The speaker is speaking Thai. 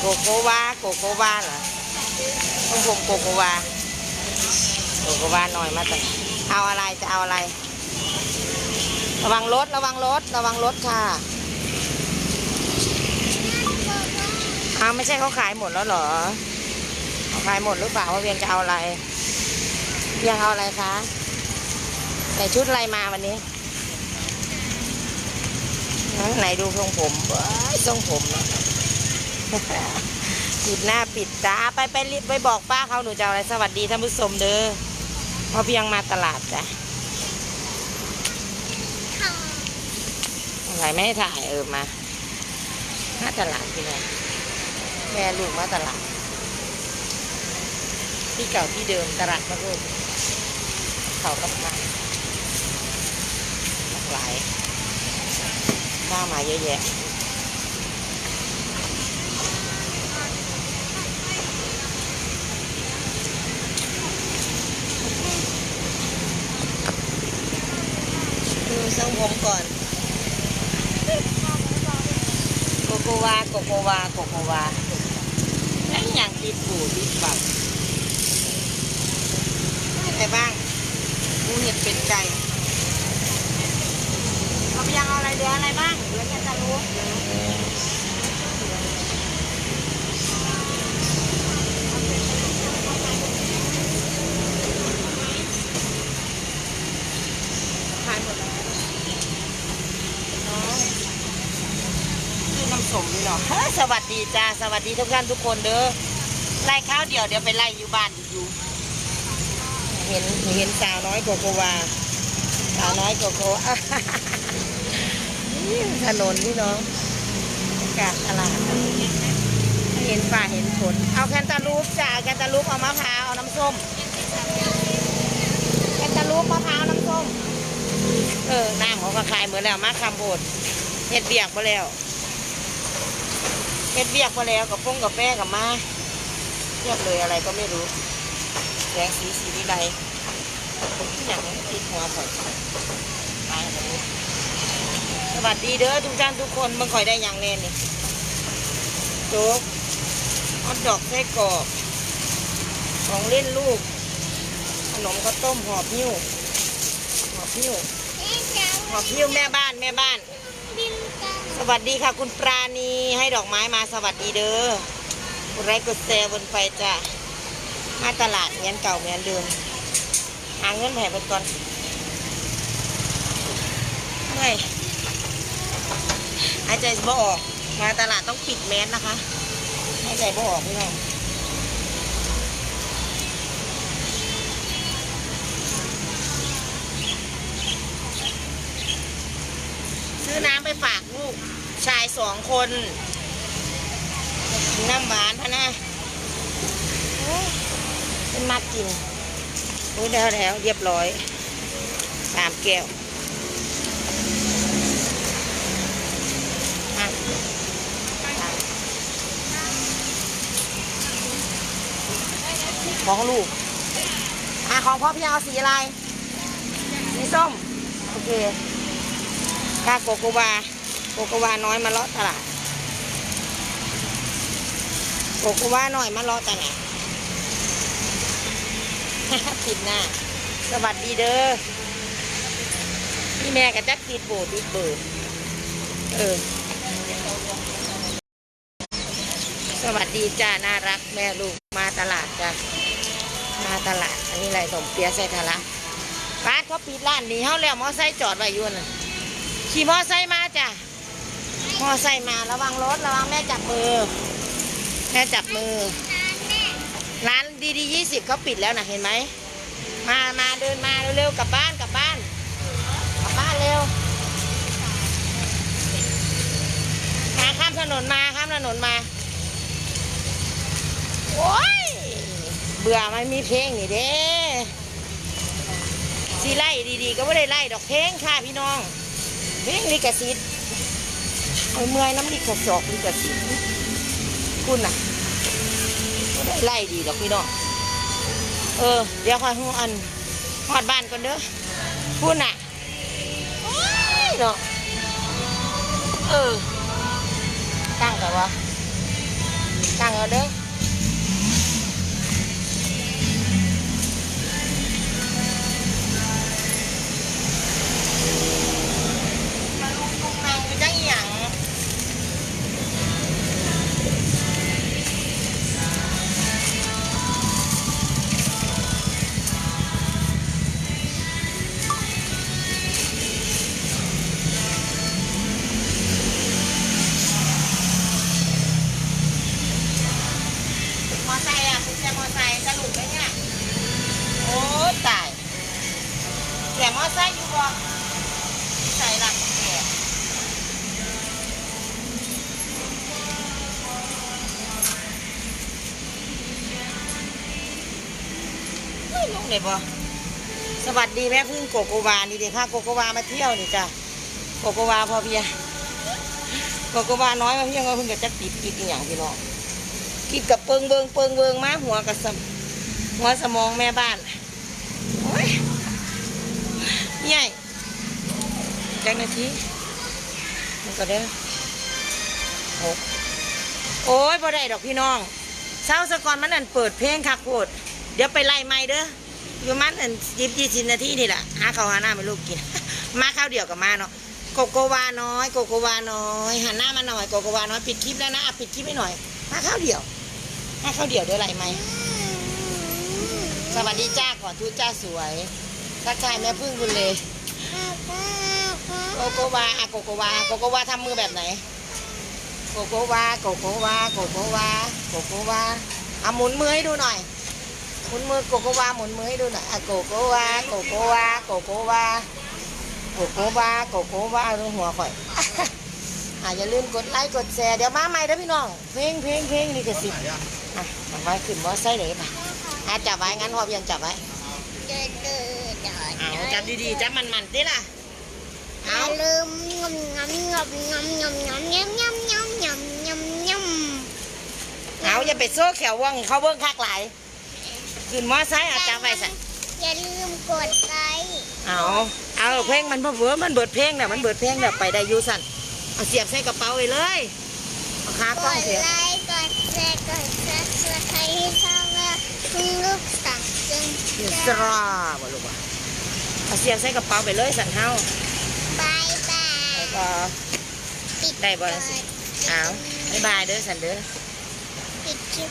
โกโกวาโกโกวาเหรอต้องผมโกโกวาโกโกวาหน่อยมาแต่เอาอะไรจะเอาอะไร ระวังรถระวังรถระวังรถค่ะเอาไม่ใช่เขาขายหมดแล้วเหรอเขาขายหมดหรือเปล่าว่าเวียงจะเอาอะไรเวียงเอาอะไรคะใส่ชุดอะไรมาวันนี้ ไหนดูทรงผมเอ้ยทรงผมปิดหน้าปิดตาไปไปรีบไปบอกป้าเขาหนูจะอะไรสวัสดีท่านผู้ชมเด้อเพราะเพียงมาตลาดจ้ะอะไรไม่ให้ถ่ายเออมามาตลาดที่ไหนแม่ลูกมาตลาด ที่เก่าที่เดิมตลาดพระรูปเขากับมาหลากหลาย ข้าวมาเยอะแยะดูทรงผมก่อน โกโกวา โกโกวา โกโกวาไอ้อย่างติดปูติดปับอะไรบ้างหมูเห็ดเป็ดไก่เอาไปยังเอาอะไรเหลืออะไรบ้างเหลือแค่จะรู้ขายหมดแล้วน้องนี่น้ำ สมนี่เหรอเฮ้ยสวัสดีจ้าสวัสดีทุกท่านทุกคนเด้อไล่ข้าวเดียวเดี๋ยวไปไล่อยู่บ้านอยู่ เห็นเห็นสาวน้อยโกโกวาสาวน้อยโกโกวาถนนพี่น้องอากาศตลาดเห็นป่าเห็นฝนเอาแคนตาลูปจ้าแคนตาลูปเอามะพร้าวเอาน้ำส้มแคนตาลูปมะพร้าวน้ำส้มเออน้ำของกระคายเหมือนแล้วมาคำโบดเห็ดเบียกไปแล้ว เห็ดเบียกไปแล้วกับพงกับแป้กับมาเรียบเลยอะไรก็ไม่รู้แสงสีสีวิไลอย่างติดหัวผมไปเลยสวัสดีเด้อทุกท่านทุกคนมึงคอยได้อย่างแน่นี่โจ๊กฮอตดอกไส้กรอกของเล่นลูก ขนมข้าวต้มหอบหิ้วหอบหิ้วหอบหิ้วแม่บ้านแม่บ้าน วัสดีค่ะคุณปราณีให้ดอกไม้มาสวัสดีเด้อกดไลค์กดแชร์บนไปจ้ะมาตลาดเหมือนเก่าเหมือนเดิมหาเงินแผ่ไปก่อนเฮ้ยหายใจบ่ออกมาตลาดต้องปิดแมสนะคะหายใจบ่ออกพี่น้องซื้อน้ำไปฝาก ชายสองคนกินน้ำหวานพะนะโอ้ยเป็นมากกินโอ้ยแล้วแล้วเรียบร้อยสามแก้วอะของลูกอะของพ่อพี่เอาสีอะไร สีส้ม โอเคกาโกโกวา โกโกวาน้อยมาเลาะตลาดโกโกวาน้อยมาเลาะตลาดผิดหน้า สวัสดีเด้อพี่แม่กับจักติดโบติดเบอร์เออ สวัสดีจ้า น่ารักแม่ลูกมาตลาดจ้ะมาตลาด อันนี้อะไรสมเปียใส่ทะละร้านเขาปิดร้านหนีเขาแล้วมอไซค์จอดไว้ยู่นขี่มอไซค์มาจ้ะ มอไซค์มาระวังรถระวังแม่จับมือ แม่จับมือ ร้านดีดียี่สิบเขาปิดแล้วนะเห็นไหม มามาเดินมาเร็วๆกลับบ้านกลับบ้านกลับบ้านเร็วมาข้ามถนนมาข้ามถนนมาโอ้ยเบื่อมันมีเพลงนี่เด้สีไล่ดีๆ ก็ไม่ได้ไล่ดอกเพลงค่ะพี่น้องเพลงลิขสิทธิ์ เมื่อยน้ำมีกระสอบมีกระสิคุณน่ะไล่ดีดอกพี่น้องเออ เดี๋ยวคอยหูอันหอดบ้านก่อนเด้อคุณน่ะเนาะเออตั้งกับว่าตั้งเอาเด้อ แกมอไซค์อยู่บ่ใส่หลักแกเฮ้ยลงเลยบ่สวัสดีแม่พึ่งโกโกวานี่เด็กพาโกโกวามาเที่ยวนี่จ้ะโกโกวาพอเพียโกโกวาน้อยมาเพียงก็เพิ่งจะจักติดกินอย่างพี่น้องคิดกับเปิงเบิงเปิงเบิงมาหัวกับสมหัวสมองแม่บ้านโอ้ย ใหญ่แจ้งนาทีมันก็เด้อหกโอ้ยพอได้ดอกพี่น้องเช้าสะกอนมันอันเปิดเพลงคักโคตรเดี๋ยวไปไล่ไม่เด้ออยู่มันอันยิบยี่สิบนาทีนี่แหละหาข้าวหาหน้าไม่ลูกกิน มาข้าวเดียวกับมาเนาะโกโกวาน้อยโกโกวาน้อยหันหน้ามาหน่อยโกโกวาน้อยปิดคลิปแล้วนะปิดคลิปให้หน่อย มาข้าวเดียว มาข้าวเดียวได้ไรไหมสวัสดีจ้าก่อนทูตจ้าสวย ทักทายแม่พึ่งคุณเลยโกโกวาโกโกวาโกโกวาทำมือแบบไหนโกโกวาโกโกวาโกโกวาโกโกวาเอาหมุนมือให้ดูหน่อยหมุนมือโกโกวาหมุนมือให้ดูหน่อยอะโกโกวาโกโกวาโกโกวาโกโกวาโกโกวาดูหัวข่อยอะอย่าลืมกดไลค์กดแชร์เดี๋ยวมาใหม่นะพี่น้องเพลงเพลงเพลงนี่ก็สิอะไว้ขึ้นว่าใส่เลยป่ะอะจับไว้งั้นพอเพียงจับไว้ เอาจับดีๆจับมันๆดิล่ะเอาลืมงมงำงมงำงำงำงำงำงำงำงำงำเอาอย่าไปโซ่แขวว่องเขาเบิ้งคักหลายขึ้นมอไซค์เอาจับไว้สั่นอย่าลืมกดไลค์เอาเอาเพลงมันเพิ่มมันเบิดเพลงเนี่ยมันเบิดเพลงเนี่ยไปได้อยูสั่นเอาเสียบใส่กระเป๋าไปเลยเอาขากกล้องดเสียบไลค์กดแชร์กดซับสไครต์ให้ช่องว่าคุณลู กสังจึงเสียบสตรอบ่ลูกว่ะเอาเสียบใส่กระเป๋าไปเลยสั่นเฮาบายบายแล้วก็ปิดได้บ่ล่ะสิเอาบ๊ายบายเด้อสั่นเด้อ ปิดคลิป